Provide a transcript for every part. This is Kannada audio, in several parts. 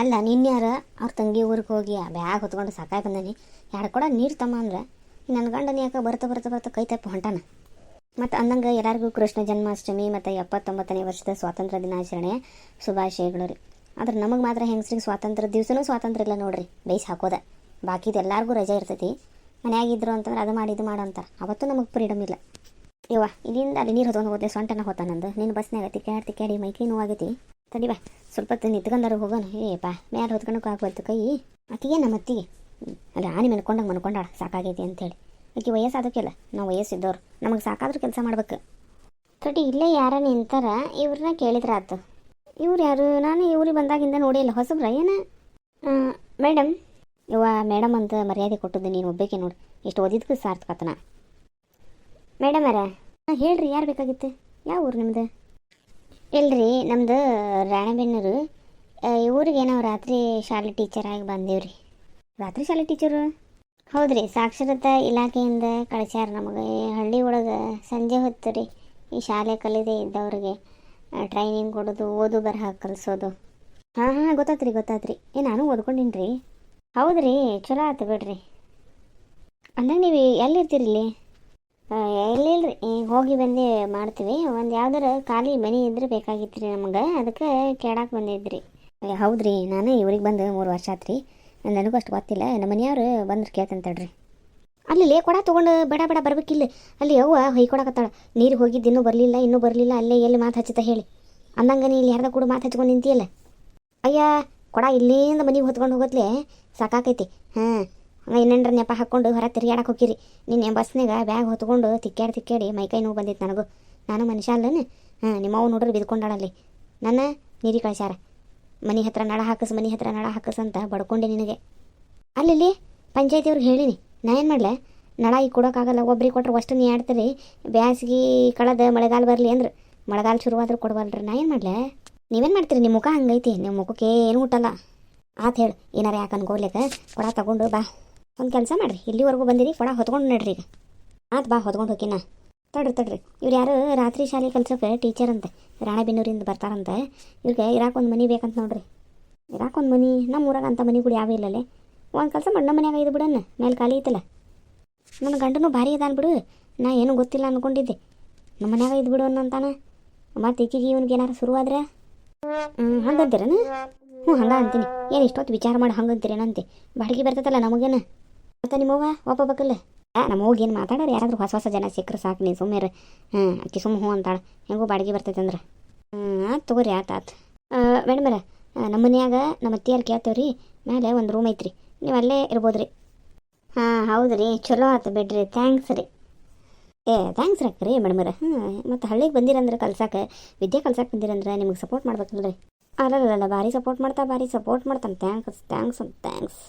ಅಲ್ಲ ನಿನ್ಯಾರ ಅವ್ರ ತಂಗಿ ಊರಿಗೆ ಹೋಗಿ ಆ ಬ್ಯಾಗ್ ಹೊತ್ಕೊಂಡು ಸಾಕಾಗಿ ಬಂದನಿ. ಯಾರು ಕೂಡ? ನೀರು ತಮ್ಮ ಅಂದ್ರೆ. ನನ್ನ ಗಂಡನ ಯಾಕೆ ಬರ್ತಾ ಬರ್ತಾ ಬರ್ತಾ ಕೈ ತಪ್ಪು ಹೊಂಟಾನ. ಮತ್ತು ಅಂದಂಗೆ ಎಲ್ಲರಿಗೂ ಕೃಷ್ಣ ಜನ್ಮಾಷ್ಟಮಿ ಮತ್ತು ಎಪ್ಪತ್ತೊಂಬತ್ತನೇ ವರ್ಷದ ಸ್ವಾತಂತ್ರ್ಯ ದಿನಾಚರಣೆ ಶುಭಾಶಯಗಳು ರೀ. ಆದ್ರೆ ನಮಗೆ ಮಾತ್ರ ಹೆಂಗಸ್ರಿಗೆ ಸ್ವಾತಂತ್ರ್ಯ ದಿವಸನೂ ಸ್ವಾತಂತ್ರ್ಯ ಇಲ್ಲ ನೋಡ್ರಿ. ಬೇಯಿಸಿ ಹಾಕೋದ. ಬಾಕಿದು ಎಲ್ಲರಿಗೂ ರಜೆ ಇರ್ತೈತಿ. ಮನೆಯಾಗಿದ್ರು ಅಂತಂದ್ರೆ ಅದು ಮಾಡಿ ಇದು ಮಾಡು ಅಂತಾರೆ. ಅವತ್ತು ನಮಗೆ ಫ್ರೀಡಮ್ ಇಲ್ಲ. ಇವ ಇಲ್ಲಿಂದ ಅಲ್ಲಿ ನೀರು ಹೊತ್ಕೊಂಡು ಹೋದೆ ಸೊಂಟನ ಹೋತಾನಂದು ನೀನು ಬಸ್ನಾಗ ತಿಕ್ಕಾಡಿ ತಿಕ್ಕಾಡಿ ಮೈಕೈ ನೋವಾಗೈತಿ. ತಡಿವಾ ಸ್ವಲ್ಪ ಹೊತ್ತು ನಿಂತ್ಕೊಂಡಾರ ಹೋಗೋಣ. ಏಪ್ಪ ಮ್ಯಾಲೆ ಹೊತ್ಕೊಂಡು ಆಗ್ಬಾರ್ದು ಕೈ. ಆಕಿಗೆ ನಮ್ಮ ಅತ್ತಿಗೆ ಆನೆ ಮನ್ಕೊಂಡಂಗೆ ಮನ್ಕೊಂಡಾಳ ಸಾಕಾಗೈತಿ ಅಂತೇಳಿ ಆಕೆ ವಯಸ್ಸಾದಕ್ಕೆಲ್ಲ. ನಾವು ವಯಸ್ಸಿದ್ದವ್ರು ನಮಗೆ ಸಾಕಾದ್ರೂ ಕೆಲಸ ಮಾಡ್ಬೇಕು. ತಡಿ, ಇಲ್ಲೇ ಯಾರ ನಿಂತಾರ? ಇವ್ರನ್ನ ಕೇಳಿದ್ರ ಆತು. ಇವ್ರು ಯಾರು? ನಾನು ಇವ್ರಿಗೆ ಬಂದಾಗಿಂದ ನೋಡಿಲ್ಲ ಹೊಸಬ್ರ? ಏನ? ಮೇಡಮ್ ಇವ ಮೇಡಮ್ ಅಂತ ಮರ್ಯಾದೆ ಕೊಟ್ಟದ್ದು ನೀನು ಒಬ್ಬೇಕೆ ನೋಡಿ. ಎಷ್ಟು ಓದಿದ್ಕು ಸಾರ್ಥಕತನ. ಮೇಡಮ್ ಅರ ಹೇಳ್ರಿ, ಯಾರು ಬೇಕಾಗಿತ್ತು? ಯಾವ ಊರು ನಿಮ್ದು? ಇಲ್ರಿ ನಮ್ದು ರಾಣೆಬೆನ್ನೂರು. ಊರಿಗೆ ನಾವು ರಾತ್ರಿ ಶಾಲೆ ಟೀಚರಾಗಿ ಬಂದೇವ್ರಿ. ರಾತ್ರಿ ಶಾಲೆ ಟೀಚರು ಹೌದ್ರಿ ಸಾಕ್ಷರತಾ ಇಲಾಖೆಯಿಂದ ಕಳಿಸ್ಯಾರ ನಮಗೆ. ಹಳ್ಳಿ ಒಳಗೆ ಸಂಜೆ ಹೊತ್ತು ರೀ ಈ ಶಾಲೆ ಕಲಿದೆ ಇದ್ದವ್ರಿಗೆ ಟ್ರೈನಿಂಗ್ ಕೊಡೋದು ಓದು ಬರಹ ಕಲಿಸೋದು. ಹಾಂ ಹಾಂ ಗೊತ್ತಾತ್ರಿ ಗೊತ್ತಾತ್ರಿ. ಏ ನಾನು ಓದ್ಕೊಂಡಿನಿ ರೀ ಹೌದ್ರಿ ಚಲೋ ಆತು ಬಿಡ್ರಿ. ಅಂದಂಗೆ ನೀವು ಎಲ್ಲಿರ್ತೀರಿ ಇಲ್ಲಿ? ಎಲ್ಲಿಲ್ರಿ ಈಗ ಹೋಗಿ ಬಂದು ಮಾಡ್ತೀವಿ. ಒಂದು ಯಾವ್ದಾರ ಖಾಲಿ ಮನೆ ಇದ್ರೆ ಬೇಕಾಗಿತ್ತು ರೀ ನಮಗೆ. ಅದಕ್ಕೆ ಕೇಳಕ್ಕೆ ಬಂದಿದ್ರಿ. ಹೌದ್ರಿ. ನಾನು ಇವ್ರಿಗೆ ಬಂದು ಮೂರು ವರ್ಷ ಆತ್ರಿ. ನನಗೂ ಅಷ್ಟು ಗೊತ್ತಿಲ್ಲ. ನಮ್ಮ ಮನೆಯವ್ರು ಬಂದ್ರೆ ಕೇಳ್ತಂತ ತಡ್ರಿ. ಅಲ್ಲಿ ಲೇ ಕೊಡ ತೊಗೊಂಡು. ಬೇಡ ಬೇಡ ಬರ್ಬೇಕಿಲ್ಲ ಅಲ್ಲಿ ಯವ್ವ ಹೊಯ್ಕೊಡಕತ್ತಾಳ ನೀರು ಹೋಗಿದ್ದು ಇನ್ನೂ ಬರಲಿಲ್ಲ ಇನ್ನೂ ಬರಲಿಲ್ಲ. ಅಲ್ಲೇ ಎಲ್ಲಿ ಮಾತು ಹಚ್ಚುತ್ತಾ ಹೇಳಿ. ಅಂದಂಗೆ ನೀ ಇಲ್ಲಿ ಯಾರ್ದ ಕೂಡ ಮಾತು ಹಚ್ಕೊಂಡು ನಿಂತಿಯಲ್ಲ. ಅಯ್ಯ, ಕೊಡ ಇಲ್ಲಿಂದ ಮನೆಗೆ ಹೊತ್ಕೊಂಡು ಹೋಗತ್ಲೆ ಸಾಕಾಕೈತಿ. ಹಾಂ ಹಂಗೆ ಇನ್ನೇನ್ರ ನೆಪ ಹಾಕ್ಕೊಂಡು ಹೊರ ತಿರ್ಗಾಡಕ್ಕೆ ಹೋಗಿರಿ ನಿನ್ನೆ ಬಸ್ನಾಗ ಬ್ಯಾಗ್ ಹೊತ್ಕೊಂಡು ತಿಕ್ಕಾಡಿ ತಿಕ್ಕಾಡಿ ಮೈಕೈ ನೋವು ಬಂದಿತ್ತು ನನಗೂ. ನಾನು ಮನುಷ್ಯ ಅಲ್ಲನ. ಹಾಂ ನಿಮ್ಮವ್ವ ನೋಡ್ರಿ ಬಿದ್ಕೊಂಡಾಳಲ್ಲಿ. ನನ್ನ ನೀರಿ ಕಳಿಸ್ಯಾರ. ಮನೆ ಹತ್ರ ನಳ ಹಾಕಸ್, ಮನೆ ಹತ್ರ ನಳ ಹಾಕಸ್ ಅಂತ ಬಡ್ಕೊಂಡೆ ನಿನಗೆ. ಅಲ್ಲಿ ಪಂಚಾಯತಿಯವ್ರಿಗೆ ಹೇಳಿನಿ. ನಾ ಏನು ಮಾಡಲೆ? ನಳ ಈಗ ಕೊಡೋಕ್ಕಾಗಲ್ಲ ಒಬ್ರಿಗೆ ಕೊಟ್ರೆ ಅಷ್ಟು ನೀ ಆಡ್ತೀರಿ. ಬ್ಯಾಸ್ಗೆ ಕಳೆದ ಮಳೆಗಾಲ ಬರಲಿ ಅಂದ್ರೆ. ಮಳೆಗಾಲ ಶುರುವಾದ್ರೆ ಕೊಡ್ಬಲ್ರಿ ನಾ ಏನು ಮಾಡಲೆ? ನೀವೇನು ಮಾಡ್ತೀರಿ? ನಿಮ್ಮ ಮುಖ ಹಂಗೈತಿ. ನಿಮ್ಮ ಮುಖಕ್ಕೆ ಏನು ಹುಟ್ಟಲ್ಲ ಆತ ಹೇಳು. ಏನಾರ ಯಾಕೆ ಅನ್ಕೋಲಿಕ್ಕೆ ಕೊಡ ತಗೊಂಡು ಬಾ. ಒಂದು ಕೆಲಸ ಮಾಡಿರಿ. ಇಲ್ಲಿವರೆಗೂ ಬಂದಿರಿ ಕೊಡ ಹೊತ್ಕೊಂಡು ನಡ್ರಿ ಈಗ. ಆತ್ ಬಾ, ಹೊತ್ಕೊಂಡು ಹೋಗಿನ ತಡ್ರಿ ತಡ್ರಿ. ಇವ್ರು ಯಾರು ರಾತ್ರಿ ಶಾಲೆ ಕಲ್ಸೋಕೆ ಟೀಚರ್ ಅಂತೆ. ರಾಣೆಬೆನ್ನೂರಿಂದ ಬರ್ತಾರಂತೆ. ಇವ್ರಿಗೆ ಇರಾಕ ಒಂದು ಮನೆ ಬೇಕಂತ ನೋಡ್ರಿ. ಇರಾಕ ಒಂದು ಮನೆ ನಮ್ಮ ಊರಾಗ ಅಂಥ ಮನೆಗಳು ಯಾವ ಇಲ್ಲಲ್ಲೇ ಒಂದು ಕೆಲಸ ಮಾಡಿ ನಮ್ಮ ಮನ್ಯಾಗ ಇದು ಬಿಡನ್ನ. ಮೇಲೆ ಖಾಲಿ ಐತಲ್ಲ. ನನ್ನ ಗಂಡನು ಭಾರಿ ಇದಾನೆ ಬಿಡು. ನಾ ಏನೂ ಗೊತ್ತಿಲ್ಲ ಅಂದ್ಕೊಂಡಿದ್ದೆ ನಮ್ಮ ಮನ್ಯಾಗ ಇದು ಬಿಡು ಅನ್ನಂತಾನ. ಮತ್ತು ಈಕಿಗೆ ಇವನಿಗೆ ಏನಾರು ಶುರುವಾದ್ರೆ ಹ್ಞೂ ಹಂಗಂತೀರೇನು ಹ್ಞೂ ಹಂಗ ಅಂತೀನಿ. ಏನು ಇಷ್ಟೊತ್ತು ವಿಚಾರ ಮಾಡಿ ಹಂಗಂತೀರೇನಂತೆ ಬಾಡಿಗೆ ಬರ್ತೈತಲ್ಲ ನಮಗೇನ? ಮತ್ತು ನಿಮ್ಮವ್ವ? ಒಬ್ಬ ಆ ನಮ್ಮ ಹೋಗಿ ಏನು ಮಾತಾಡೋರು? ಯಾರಾದರೂ ಹೊಸ ಹೊಸ ಜನ ಸಿಕ್ಕರು ಸಾಕು ನೀನು ಸುಮ್ಮನೆ ಹ್ಞೂ ಅಕ್ಕಿ ಸುಮ್ಮ ಹ್ಞೂ ಅಂತಾಳೆ. ಹೆಂಗೂ ಬಾಡಿಗೆ ಬರ್ತೈತೆ ಅಂದ್ರೆ. ಹ್ಞೂ ಆತು ತಗೋರಿ, ಆತು ಮೇಡಮ್ ಮೇಡಮರ ನಮ್ಮ ಮನ್ಯಾಗ ನಮ್ಮ ಅತ್ತಿಯಾರು ಕೇಳ್ತೇವ್ರಿ. ಮೇಲೆ ಒಂದು ರೂಮ್ ಐತ್ರಿ. ನೀವು ಅಲ್ಲೇ ಇರ್ಬೋದು ರೀ ಹಾಂ ಹೌದು ರೀ ಚಲೋ ಆತು ಬಿಡ್ರಿ. ಥ್ಯಾಂಕ್ಸ್ ರೀ. ಏ ಥ್ಯಾಂಕ್ಸ್ ರೀ ಮೇಡಮರ ಹ್ಞೂ ಮತ್ತು ಹಳ್ಳಿಗೆ ಬಂದಿರಂದ್ರೆ ಕಲ್ಸಕ್ಕೆ ವಿದ್ಯೆ ಕಲ್ಸಕ್ಕೆ ಬಂದಿರಂದ್ರೆ ನಿಮಗೆ ಸಪೋರ್ಟ್ ಮಾಡ್ಬೇಕಲ್ರಿ. ಅಲ್ಲ ಭಾರಿ ಸಪೋರ್ಟ್ ಮಾಡ್ತಾ, ಭಾರಿ ಸಪೋರ್ಟ್ ಮಾಡ್ತಾನೆ. ಥ್ಯಾಂಕ್ಸ್ ಥ್ಯಾಂಕ್ಸ್ ಥ್ಯಾಂಕ್ಸ್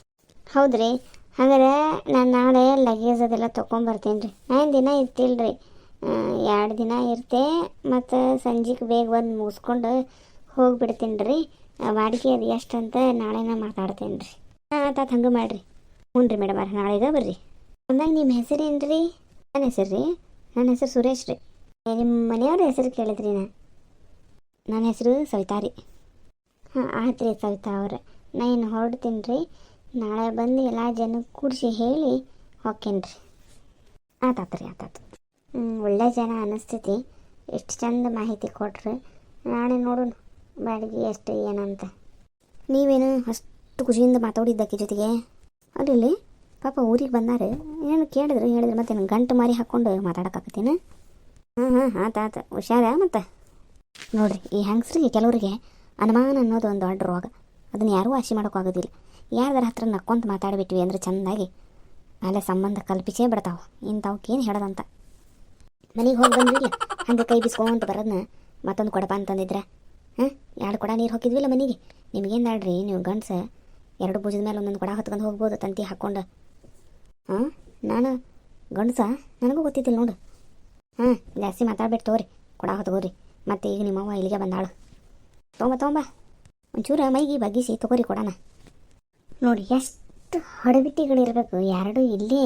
ಹೌದು ರೀ ಹಂಗಾರೆ ನಾನು ನಾಳೆ ಲಗೇಜ್ ಅದೆಲ್ಲ ತೊಗೊಂಬರ್ತೀನಿ ರೀ ನಾನು ದಿನ ಇರ್ತಿಲ್ಲ ರೀ ಎರಡು ದಿನ ಇರ್ತೆ ಮತ್ತು ಸಂಜೆಗೆ ಬೇಗ ಬಂದು ಮುಗಿಸ್ಕೊಂಡು ಹೋಗಿಬಿಡ್ತೀನಿ ರೀ ಬಾಡಿಗೆ ಅದು ಎಷ್ಟು ಅಂತ ನಾಳೆನ ಮಾತಾಡ್ತೀನಿ ರೀ ಹಾಂ ಆತಾತು ಹಂಗೆ ಮಾಡಿರಿ. ಹ್ಞೂ ರೀ ಮೇಡಮ್ ನಾಳೆಗೆ ಬರ್ರಿ. ಅಂದಾಗ ನಿಮ್ಮ ಹೆಸರೇನು ರೀ ನನ್ನ ಹೆಸರು ರೀ? ನನ್ನ ಹೆಸರು ಸುರೇಶ್ ರೀ. ನಿಮ್ಮ ಮನೆಯವ್ರ ಹೆಸರು ಕೇಳಿದ್ರಿ ನಾ. ನನ್ನ ಹೆಸರು ಸವಿತಾ ರೀ. ಹಾಂ ಆಯ್ತು ರೀ ಸವಿತಾ ಅವ್ರೆ. ನಾನು ಏನು ಹೊರಡ್ತೀನಿ ರೀ ನಾಳೆ ಬಂದು ಎಲ್ಲ ಜನಕ್ಕೆ ಕೂಡಿಸಿ ಹೇಳಿ ಹೋಕ್ಕೇನಿ ರೀ ಆತಾತು ರೀ, ಆತಾತು. ಒಳ್ಳೆ ಜನ ಅನಿಸ್ತೈತಿ. ಎಷ್ಟು ಚಂದ ಮಾಹಿತಿ ಕೊಟ್ರಿ. ನಾಳೆ ನೋಡೋಣ, ಬಾಡಿಗೆ ಎಷ್ಟು ಏನಂತ ನೀವೇನು ಅಷ್ಟು ಖುಷಿಯಿಂದ ಮಾತಾಡಿದ್ದಕ್ಕೆ ಜೊತೆಗೆ? ಅಲ್ಲಿ ಪಾಪ ಊರಿಗೆ ಬಂದಾರೆ. ಏನು ಕೇಳಿದ್ರು, ಹೇಳಿದ್ರು, ಮತ್ತೆ ನಂಗೆ ಗಂಟು ಮಾರಿ ಹಾಕ್ಕೊಂಡು ಮಾತಾಡೋಕ್ಕಾಗತ್ತೇನು? ಹಾಂ ಹಾಂ, ಆತ ಆತ. ಹುಷಾರ ಮತ್ತೆ? ನೋಡ್ರಿ, ಈ ಹೆಂಗಸ್ರಿಗೆ, ಕೆಲವರಿಗೆ ಅನುಮಾನ ಅನ್ನೋದು ಒಂದು ದೊಡ್ಡ ರೋಗ. ಅದನ್ನ ಯಾರೂ ವಾಸಿ ಮಾಡೋಕ್ಕಾಗೋದಿಲ್ಲ. ಯಾರ್ದಾರ ಹತ್ರ ನಕ್ಕೊಂತ ಮಾತಾಡ್ಬಿಟ್ವಿ ಅಂದ್ರೆ ಚೆಂದಾಗಿ. ಆಮೇಲೆ ಸಂಬಂಧ ಕಲ್ಪಿಸೇ ಬಿಡ್ತಾವೆ. ಇಂಥವಕ್ಕೇನು ಹೇಳದಂತ. ಮನೆಗೆ ಹೋಗಿ ಬಂದ್ವಿ ಹಂಗೆ ಕೈ ಬಿಸ್ಕೊಂತ ಬರೋದನ್ನ ಮತ್ತೊಂದು ಕೊಡಪ ಅಂತಂದಿದ್ರೆ. ಹಾಂ? ಎರಡು ಕೊಡ ನೀರು ಹೋಗಿದ್ವಿಲ್ಲ ಮನೆಗೆ? ನಿಮಗೇನು ಮಾಡ್ರಿ ನೀವು ಗಂಡ್ಸ ಎರಡು ಭುಜದ ಮೇಲೆ ಒಂದೊಂದು ಕೊಡ ಹೊತ್ಕೊಂಡು ಹೋಗ್ಬೋದು ತಂತಿ ಹಾಕ್ಕೊಂಡು. ಹಾಂ? ನಾನು ಗಂಡ್ಸ? ನನಗೂ ಗೊತ್ತಿದ್ದಿಲ್ಲ ನೋಡು. ಹಾಂ, ಜಾಸ್ತಿ ಮಾತಾಡ್ಬಿಟ್ಟು ತೋರಿ. ಕೊಡ ಹೊತ್ಕೋರಿ. ಮತ್ತೆ ಈಗ ನಿಮ್ಮವ್ವ ಇಲ್ಲಿಗೆ ಬಂದಾಳು. ತೊಗೊಂಬ ತೊಂಬ. ಒಂಚೂರು ಮೈಗೆ ಬಗ್ಗಿಸಿ ತಗೋರಿ ಕೊಡೋಣ ನೋಡಿ, ಎಷ್ಟು ಹೊಡೆಬಿಟ್ಟಿಗಳಿರಬೇಕು. ಎರಡೂ ಇಲ್ಲೇ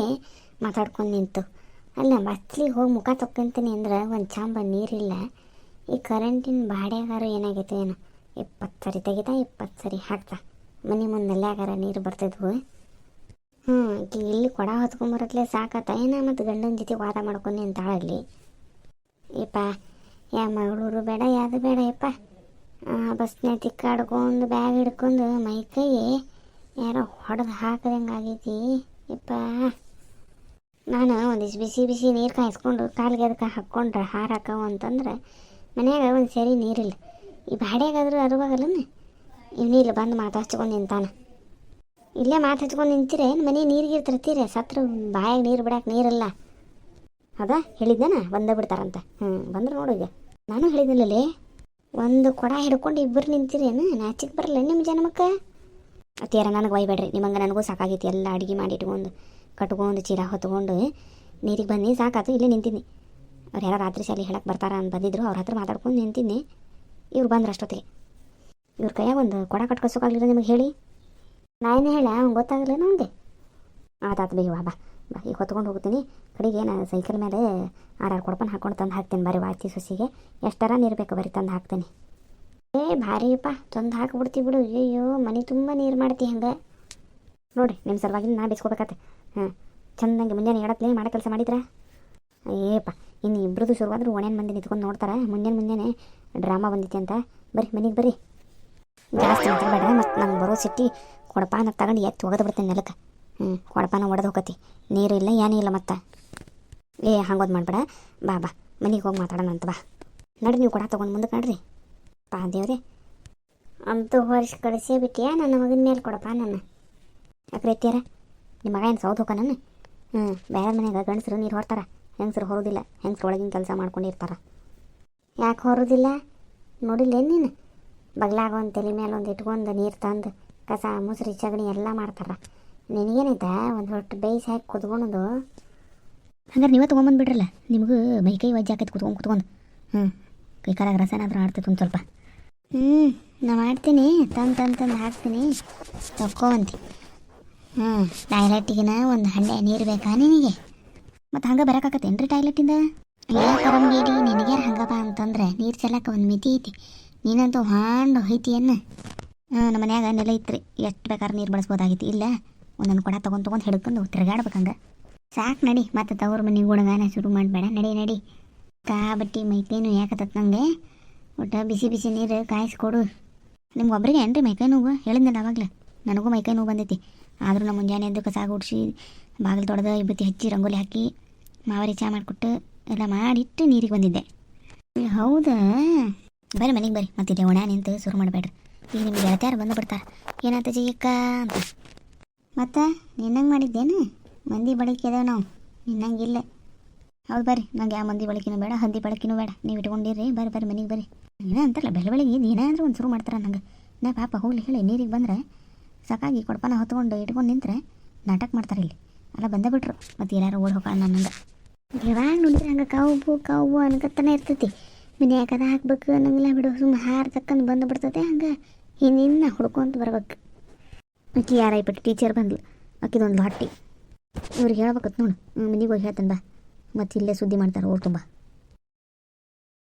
ಮಾತಾಡ್ಕೊಂಡು ನಿಂತು. ಅಲ್ಲ ಬಸ್ಲಿಗೆ ಹೋಗಿ ಮುಖ ತೊಕ್ಕೊಂತೀನಿ ಅಂದ್ರೆ ಒಂದು ಚಾಂಬ ನೀರಿಲ್ಲ. ಈ ಕರೆಂಟಿನ ಬಾಡೆಗಾರು ಏನಾಗೈತೆ ಏನೋ. ಇಪ್ಪತ್ತು ಸರಿ ತೆಗಿತಾ ಇಪ್ಪತ್ತು ಸರಿ ಹಾಕ್ತಾ. ಮನೆ ಮುಂದೆ ನೆಲ್ಯಾಗಾರ ನೀರು ಬರ್ತಿದ್ವು. ಹ್ಞೂ ಇಲ್ಲಿ ಕೊಡ ಹೊತ್ಕೊಂಬರತ್ಲೆ ಸಾಕತ್ತ. ಏನ ಮತ್ತು ಗಂಡನ ಜೊತೆ ವಾದ ಮಾಡ್ಕೊಂಡು ನಿಂತಾಳಲ್ಲಿ ಯಪ್ಪ ಯಾ ಮಗಳೂರು ಬೇಡ ಯಾವುದು ಬೇಡ ಯಪ್ಪ ಬಸ್ನ ತಿಕ್ಕಾಡ್ಕೊಂಡು, ಬ್ಯಾಗ್ ಹಿಡ್ಕೊಂಡು ಮೈ ಕೈ ಯಾರೋ ಹೊಡೆದು ಹಾಕದಂಗೆ ಆಗೈತಿ. ಯಪ್ಪ. ನಾನು ಒಂದಿಷ್ಟು ಬಿಸಿ ಬಿಸಿ ನೀರು ಕಾಯಿಸ್ಕೊಂಡು ಕಾಲಿಗೆ ಅದಕ್ಕೆ ಹಾಕ್ಕೊಂಡ್ರೆ ಹಾರಾಕವು ಅಂತಂದ್ರೆ ಮನ್ಯಾಗ ಒಂದು ಸರಿ ನೀರಿಲ್ಲ. ಈ ಬಾಡ್ಯಾಗಾದ್ರೂ ಅರುವಾಗಲ್ಲನ? ಇವನಿಲ್ಲ ಬಂದು ಮಾತು ಹಚ್ಕೊಂಡು ನಿಂತಾನ. ಇಲ್ಲೇ ಮಾತು ಹಚ್ಕೊಂಡು ನಿಂತೀರ ಮನೆ ನೀರಿಗೆ ತರ್ತೀರ ಸತ್ರ ಬಾಯಾಗ ನೀರು ಬಿಡಕ್ಕೆ ನೀರಿಲ್ಲ. ಅದ? ಹೇಳಿದ್ದೇನ? ಬಂದ ಬಿಡ್ತಾರಂತ. ಹ್ಞೂ ಬಂದ್ರೆ ನೋಡು ಈಗ. ನಾನು ಹೇಳಿದ್ನಲ್ಲೇ ಒಂದು ಕೊಡ ಹಿಡ್ಕೊಂಡು ಇಬ್ಬರು ನಿಂತೀರೇನು? ನಾಚಿಕೆ ಬರಲ್ಲ ನಿಮ್ಮ ಜನ್ಮಕ್ಕೆ? ಅತ್ತೀರ ನನಗೆ ಒಯ್ಬೇಡ್ರಿ ನಿಮ್ಮಂಗೆ ನನಗೂ ಸಾಕಾಗೈತಿ. ಎಲ್ಲ ಅಡುಗೆ ಮಾಡಿ ಇಟ್ಕೊಂಡು, ಕಟ್ಕೊಂಡು, ಚೀರ ಹೊತ್ಕೊಂಡು ನೀರಿಗೆ ಬನ್ನಿ ಸಾಕಾತು, ಇಲ್ಲೇ ನಿಂತೀನಿ ಅವ್ರು ಯಾರೋ ರಾತ್ರಿ ಶಾಲೆ ಹೇಳಕ್ಕೆ ಬರ್ತಾರ ಅಂತ ಬಂದಿದ್ರು. ಅವ್ರ ಹತ್ರ ಮಾತಾಡ್ಕೊಂಡು ನಿಂತೀನಿ ಇವ್ರು ಬಂದ್ರು ಅಷ್ಟೊತ್ತಿಗೆ. ಇವ್ರ ಕೈಯಾಗ ಒಂದು ಕೊಡ ಕಟ್ಕೊಸೋಕಾಗ್ಲಿಲ್ಲ ನಿಮಗೆ ಹೇಳಿ? ನಾನೇ ಹೇಳ ಅವ್ನು ಗೊತ್ತಾಗಲಿಲ್ಲ ಅವ್ನಿಗೆ ಆತಾತ ಬೇಗ ಬಾ. ಬಾ, ಈಗ ಹೊತ್ಕೊಂಡು ಹೋಗ್ತೀನಿ. ಕಡೆಗೆ ನಾನು ಸೈಕಲ್ ಮೇಲೆ ಆರಾರು ಕೊಡಪನ್ ಹಾಕೊಂಡು ತಂದು ಹಾಕ್ತೀನಿ. ಬರೀ ವಾಚಿ ಸೊಸಿಗೆ. ಎಷ್ಟರ ನೀರು ಬೇಕು ಬರೀ ತಂದು ಹಾಕ್ತೀನಿ. ಏ, ಭಾರಿಯಪ್ಪ, ತಂದು ಹಾಕ್ಬಿಡ್ತಿ ಬಿಡು. ಅಯ್ಯೋ ಮನೆ ತುಂಬ ನೀರು ಮಾಡ್ತಿ ಹಂಗೆ. ನೋಡಿ ನಿಮ್ಮ ಸಲುವಾಗಿ ನಾ ಬಿಸ್ಕೋಬೇಕಾತೆ ಹಾಂ, ಚಂದಂಗೆ ಮುಂಜಾನೆ ಹೇಳತ್ಲೇ ಮಾಡೋ ಕೆಲಸ ಮಾಡಿದ್ರ? ಏಪ್ಪ ಇನ್ನು ಇಬ್ಬರದು ಶುರುವಾದ್ರೂ ಒಣೇನು ಮಂದಿ ನಿಂತ್ಕೊಂಡು ನೋಡ್ತಾರೆ. ಮುಂಜಾನೆ ಮುಂಜಾನೆ ಡ್ರಾಮಾ ಬಂದಿತ್ತು ಅಂತ. ಬರ್ರಿ, ಮನೆಗೆ ಬರ್ರಿ. ಜಾಸ್ತಿ ಮಾತಾಡಬೇಡ ಮತ್ತು ನಂಗೆ ಬರೋ ಸಿಟ್ಟಿ ಕೊಡಪಾನ ತಗೊಂಡು ಎತ್ತಿ ಒಗೆದು ಬಿಡ್ತೇನೆ ನೆಲಕ್ಕೆ. ಹ್ಞೂ ಕೊಡಪಾನ ಒಡೆದು ಹೋಗತಿ. ನೀರು ಇಲ್ಲ ಏನೂ ಇಲ್ಲ ಮತ್ತೆ. ಏ, ಹಂಗೋದು ಮಾಡಬೇಡ. ಬಾ ಬಾ, ಮನೆಗೆ ಹೋಗಿ ಮಾತಾಡೋಣ ಅಂತ ಬಾ. ನಡ್ರಿ, ನೀವು ಕೊಡ, ತೊಗೊಂಡು ಮುಂದಕ್ಕೆ ನಡ್ರಿ. ಪಾ ದೇವ್ರೆ ಅಂತೂ ಹೊರ್ಸಿ ಕಳಿಸೇ ಬಿಟ್ಟಿಯಾ? ನನ್ನ ಮಗನ ಮೇಲೆ ಕೊಡಪ್ಪ ನನ್ನ. ಯಾಕ್ರೆ ಎತ್ತಿಯಾರ ನಿಮ್ಮ ಮಗ ಏನು ಸೌದು ಹೋಗ ನಾನು ಹ್ಞೂ ಬೇರೆ ಮನೆಯಾಗ ಗಂಡಸರು ನೀರು ಹೊರ್ತಾರ ಹೆಂಗಸರು ಹೊರೋದಿಲ್ಲ. ಹೆಂಗಸ್ರು ಒಳಗಿನ ಕೆಲಸ ಮಾಡ್ಕೊಂಡಿರ್ತಾರ ಯಾಕೆ ಹೊರೋದಿಲ್ಲ? ನೋಡಿಲ್ಲ ನೀನು? ಬಗ್ಲಾಗ ಒಂದು ತಲೆ ಮೇಲೆ ಒಂದು ಇಟ್ಕೊಂಡು ನೀರು ತಂದು ಕಸ ಮುಸ್ರಿ ಚಗಣಿ ಎಲ್ಲ ಮಾಡ್ತಾರ. ನಿನಗೇನೈತೆ? ಒಂದು ಹೊಟ್ಟು ಬೇಯಿಸಿ ಹಾಕಿ ಕುತ್ಕೊಂಡು ಹಂಗಾರೆ ನೀವೇ ತೊಗೊಂಬಂದ್ಬಿಡ್ರಲ್ಲ. ನಿಮಗೂ ಮೈಕೈ ವಜ್ಜೆ ಹಾಕೈತೆ ಕುತ್ಕೊಂಡು ಕುತ್ಕೊಂಡು. ಹ್ಞೂ ಕೈ ಕಾಲಾಗ ರಸನಾದ್ರೂ ಆಡ್ತೈತೆ ಒಂದು ಸ್ವಲ್ಪ. ಹ್ಞೂ ನಾ ಮಾಡ್ತೀನಿ. ತಂದು ತಂದು ತಂದು ಹಾಕ್ತೀನಿ. ತಕ್ಕೊಂತಿ ಹ್ಞೂ ಟಾಯ್ಲೆಟಿಗಿನ ಒಂದು ಹಂಡೆ ನೀರು ಬೇಕಾ ನಿನಗೆ? ಮತ್ತು ಹಂಗೆ ಬರೋಕ್ಕಾಗತ್ತೇನು ರೀ ಟಾಯ್ಲೆಟಿಂದ ಎಲ್ಲ ಕರಂಗೇಡಿ ನಿನಗೆ ಹಂಗಪ್ಪ ಅಂತಂದ್ರೆ ನೀರು ಚೆಲ್ಲಕ್ಕೆ ಒಂದು ಮಿತಿ ಐತಿ. ನೀನಂತೂ ಹಾಂಡ್ ಹೋಯ್ತಿಯನ್ನು ಹಾಂ ನಮ್ಮ ಮನ್ಯಾಗ ನೆಲ ಇತ್ರಿ. ಎಷ್ಟು ಬೇಕಾದ್ರೆ ನೀರು ಬಳಸ್ಬೋದಾಗಿತ್ತು? ಇಲ್ಲ, ಒಂದೊಂದು ಕೊಡ ತೊಗೊಂಡು ತೊಗೊಂಡು ಹಿಡ್ಕೊಂಡು ತಿರ್ಗಾಡ್ಬೇಕಂಗ ಸಾಕು ನಡಿ, ಮತ್ತೆ ತವ್ರ ಮನೆ ಗುಣಗಾನ ಶುರು ಮಾಡಬೇಡ. ನಡಿ ನಡಿ. ಕಾ ಬಟ್ಟಿ ಮೈತೇನು ಯಾಕತ್ತತ್ ನಂಗೆ? ಒಟ್ಟು ಬಿಸಿ ಬಿಸಿ ನೀರು ಕಾಯಿಸ್ಕೊಡು ನಿಮ್ಗೆ ಒಬ್ರಿಗೆ ರೀ ಮೈಕೈ ನೋವು? ಹೇಳಿದ್ನಲ್ಲ ಆವಾಗಲೇ ನನಗೂ ಮೈಕೈ ನೋವು ಬಂದೈತಿ. ಆದರೂ ನಮ್ಮ ಮುಂಜಾನೆ ಎದ್ದು ಕಸ ಗುಡಿಸಿ, ಬಾಗಿಲು ತೊಡೆದು, ಇಬ್ಬತ್ತಿ ಹಚ್ಚಿ, ರಂಗೋಲಿ ಹಾಕಿ, ಮಾವರಿ ಚಾ ಮಾಡಿಕೊಟ್ಟು ಎಲ್ಲ ಮಾಡಿಟ್ಟು ನೀರಿಗೆ ಬಂದಿದ್ದೆ. ಹೌದಾ? ಬರ್ರಿ ಮನೆಗೆ ಬರ್ರಿ. ಮತ್ತಿದೆ ಒಣ ನಿಂತು ಶುರು ಮಾಡಬೇಡ್ರಿ. ಈಗ ನಿಮ್ಗೆ ಗೆಳತಿಯಾರು ಬಂದು ಬಿಡ್ತಾರೆ. ಏನಂತ ಜಯಕ್ಕ ಅಂತ. ಮತ್ತೆ, ನಿನ್ನಂಗೆ ಮಾಡಿದ್ದೇನು? ಮಂದಿ ಬಳಕೆ ಅದಾವ ನಾವು. ನಿನ್ನಂಗಿಲ್ಲ ಹೌದು ಬರ್ರಿ. ನಂಗೆ ಯಾವ ಮಂದಿ ಬಳಕೆನೂ ಬೇಡ, ಹಂದಿ ಬಳಕೆನೂ ಬೇಡ. ನೀವು ಇಟ್ಕೊಂಡಿರ್ರಿ. ಬರ್ರಿ ಬರ್ರಿ ಮನೆಗೆ ಬರ್ರಿ. ಏನ ಅಂತಲ್ಲ ಬೆಳ ಬೆಳಿಗ್ಗೆ ಅಂದ್ರೆ ಒಂದು ಶುರು ಮಾಡ್ತಾರೆ ನಂಗೆ. ನಾ ಪಾಪ ಹೋಗ್ಲಿ ಹೇಳಿ, ನೀರಿಗೆ ಬಂದ್ರೆ ಸಾಕಾಗಿ ಕೊಡಪಾನ ಹೊತ್ಕೊಂಡು ಇಟ್ಕೊಂಡು ನಿಂತರೆ ನಾಟಕ ಮಾಡ್ತಾರೆ ಇಲ್ಲಿ. ಅಲ್ಲ, ಬಂದೇ ಬಿಟ್ರು. ಮತ್ತು ಯಾರು ಓಡ್ ಹೋಗೋಣ ನನಗೆ ಯಾವಾಗ ನೋಡಿದ್ರೆ ಹಂಗೆ ಕಾವು ಕಾವು ಅನ್ಕತ್ತಾನೆ ಇರ್ತೈತಿ. ಮಿನಿ ಯಾಕದ ಹಾಕ್ಬೇಕು ಅನ್ನಂಗಿಲ್ಲ ಬಿಡು ಸುಮ್ಮನೆ ಹಾರ ತಕ್ಕಂದು ಬಂದು ಬಿಡ್ತೈತೆ ಹಂಗೆ. ಹಿಂದಿನ ಹುಡ್ಕೊಂತ ಬರ್ಬೇಕು. ಆಕಿ ಯಾರಾಯ್ಬಿಟ್ಟು ಟೀಚರ್ ಬಂದ್ಲು. ಅಕ್ಕಿದೊಂದು ಹೊಟ್ಟಿ. ಇವ್ರಿಗೆ ಹೇಳ್ಬೇಕತ್ ನೋಡು. ಮನೆಗೆ ಹೋಗಿ ಹೇಳ್ತಾನೆ ಬಾ. ಮತ್ತು ಇಲ್ಲೇ ಸುದ್ದಿ ಮಾಡ್ತಾರೆ ಊರು ತುಂಬ.